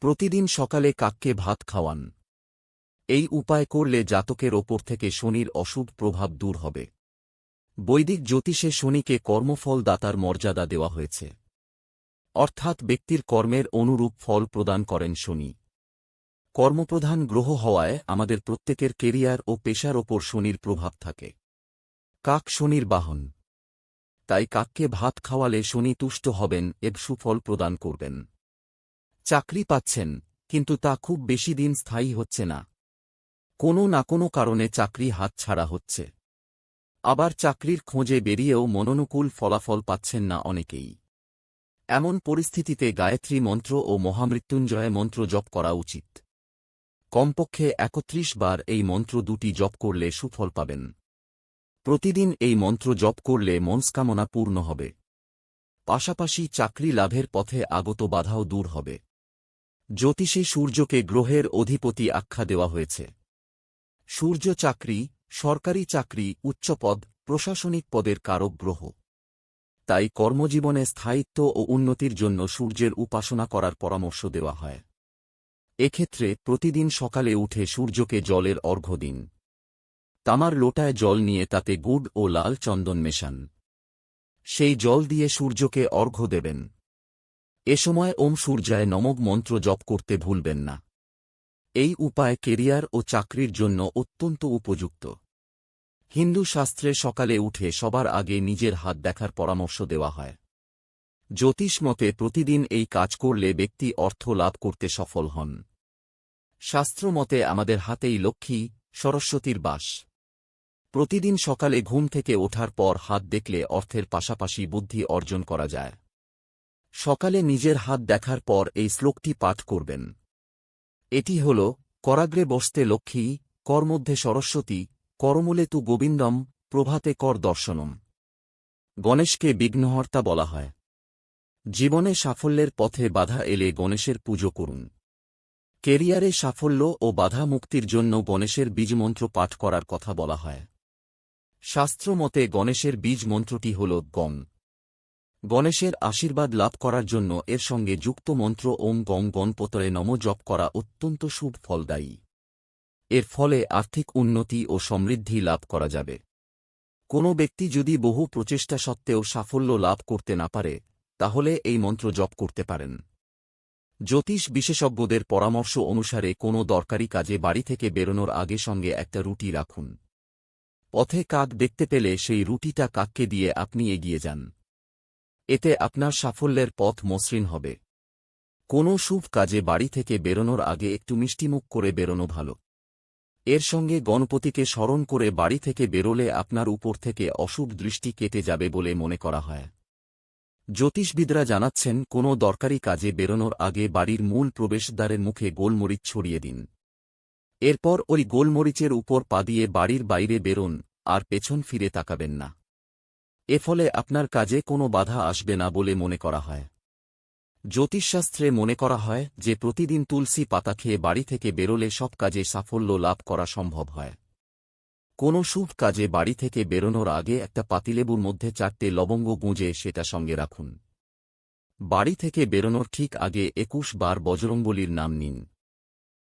প্রতিদিন সকালে কাককে ভাত খাওয়ান। এই উপায় করলে জাতকের ওপর থেকে শনির অশুভ প্রভাব দূর হবে। বৈদিক জ্যোতিষে শনিকে কর্মফল দাতার মর্যাদা দেওয়া হয়েছে। অর্থাৎ ব্যক্তির কর্মের অনুরূপ ফল প্রদান করেন শনি। কর্মপ্রধান গ্রহ হওয়ায় আমাদের প্রত্যেকের কেরিয়ার ও পেশার ওপর শনির প্রভাব থাকে। কাক শনির বাহন। তাই কাককে ভাত খাওয়ালে শনি তুষ্ট হবেন এব সুফল প্রদান করবেন। চাকরি পাচ্ছেন, কিন্তু তা খুব বেশি দিন স্থায়ী হচ্ছে না। কোনো না কোনো কারণে চাকরি হাতছাড়া হচ্ছে। আবার চাকরির খোঁজে বেরিয়েও মনোনুকূল ফলাফল পাচ্ছেন না অনেকেই। এমন পরিস্থিতিতে গায়ত্রী মন্ত্র ও মহামৃত্যুঞ্জয় মন্ত্র জপ করা উচিত। কমপক্ষে একত্রিশ বার এই মন্ত্র দুটি জপ করলে সুফল পাবেন। প্রতিদিন এই মন্ত্র জপ করলে মনস্কামনা পূর্ণ হবে। পাশাপাশি চাকরি লাভের পথে আগত বাধাও দূর হবে। জ্যোতিষে সূর্যকে গ্রহের অধিপতি আখ্যা দেওয়া হয়েছে। সূর্য চাকরি, সরকারি চাকরি উচ্চপদ প্রশাসনিক পদের কারক গ্রহ। তাই কর্মজীবনে স্থায়িত্ব ও উন্নতির জন্য সূর্যের উপাসনা করার পরামর্শ দেওয়া হয়। এক্ষেত্রে প্রতিদিন সকালে উঠে সূর্যকে জলের অর্ঘ্য দিন। তামার লোটায় জল নিয়ে তাতে গুড় ও লাল চন্দন মেশান। সেই জল দিয়ে সূর্যকে অর্ঘ্য দেবেন। এ সময় ওম সূর্যায় নমক মন্ত্র জপ করতে ভুলবেন না। এই উপায় কেরিয়ার ও চাকরির জন্য অত্যন্ত উপযুক্ত। হিন্দু শাস্ত্রে সকালে উঠে সবার আগে নিজের হাত দেখার পরামর্শ দেওয়া হয়। জ্যোতিষ মতে প্রতিদিন এই কাজ করলে ব্যক্তি অর্থ লাভ করতে সফল হন। শাস্ত্র মতে আমাদের হাতেই লক্ষ্মী, সরস্বতীর বাস। প্রতিদিন সকালে ঘুম থেকে ওঠার পর হাত দেখলে অর্থের পাশাপাশি বুদ্ধি অর্জন করা যায়। সকালে নিজের হাত দেখার পর এই শ্লোকটি পাঠ করবেন। এটি হল, করাগ্রে বসতে লক্ষ্মী, কর মধ্যে সরস্বতী, করমূলে তু গোবিন্দম, প্রভাতে কর দর্শনম। গণেশকে বিঘ্নহর্তা বলা হয়। জীবনে সাফল্যের পথে বাধা এলে গণেশের পুজো করুন। কেরিয়ারে সাফল্য ও বাধা মুক্তির জন্য গণেশের বীজমন্ত্র পাঠ করার কথা বলা হয়। শাস্ত্রমতে গণেশের বীজ মন্ত্রটি হল গং গণেশের আশীর্বাদ লাভ করার জন্য এর সঙ্গে যুক্ত মন্ত্র ওম গং গণপতরে নম জপ করা অত্যন্ত শুভ ফলদায়ী। এর ফলে আর্থিক উন্নতি ও সমৃদ্ধি লাভ করা যাবে। কোনো ব্যক্তি যদি বহু প্রচেষ্টা সত্ত্বেও সাফল্য লাভ করতে না পারে, তাহলে এই মন্ত্র জপ করতে পারেন। জ্যোতিষ বিশেষজ্ঞদের পরামর্শ অনুসারে কোনো দরকারি কাজে বাড়ি থেকে বেরোনোর আগে সঙ্গে একটা রুটি রাখুন। পথে কাক দেখতে পেলে সেই রুটিটা কাককে দিয়ে আপনি এগিয়ে যান। এতে আপনার সাফল্যের পথ মসৃণ হবে। কোনো শুভ কাজে বাড়ি থেকে বেরোনোর আগে একটু মিষ্টিমুখ করে বেরোনো ভালো। এর সঙ্গে গণপতিকে স্মরণ করে বাড়ি থেকে বেরোলে আপনার উপর থেকে অশুভ দৃষ্টি কেটে যাবে বলে মনে করা হয়। জ্যোতিষবিদরা জানাচ্ছেন, কোনো দরকারি কাজে বেরোনোর আগে বাড়ির মূল প্রবেশদ্বারের মুখে গোলমরিচ ছড়িয়ে দিন। এরপর ওই গোলমরিচের উপর পা দিয়ে বাড়ির বাইরে বেরোন, আর পেছন ফিরে তাকাবেন না। এ ফলে আপনার কাজে কোনো বাধা আসবে না বলে মনে করা হয়। জ্যোতিষশাস্ত্রে মনে করা হয় যে প্রতিদিন তুলসী পাতা খেয়ে বাড়ি থেকে বেরোলে সব কাজে সাফল্য লাভ করা সম্ভব হয়। কোনো শুভ কাজে বাড়ি থেকে বেরোনোর আগে একটা পাতিলেবুর মধ্যে চারটে লবঙ্গ গুঁজে সেটা সঙ্গে রাখুন। বাড়ি থেকে বেরোনোর ঠিক আগে একুশ বার বজরঙ্গলির নাম নিন।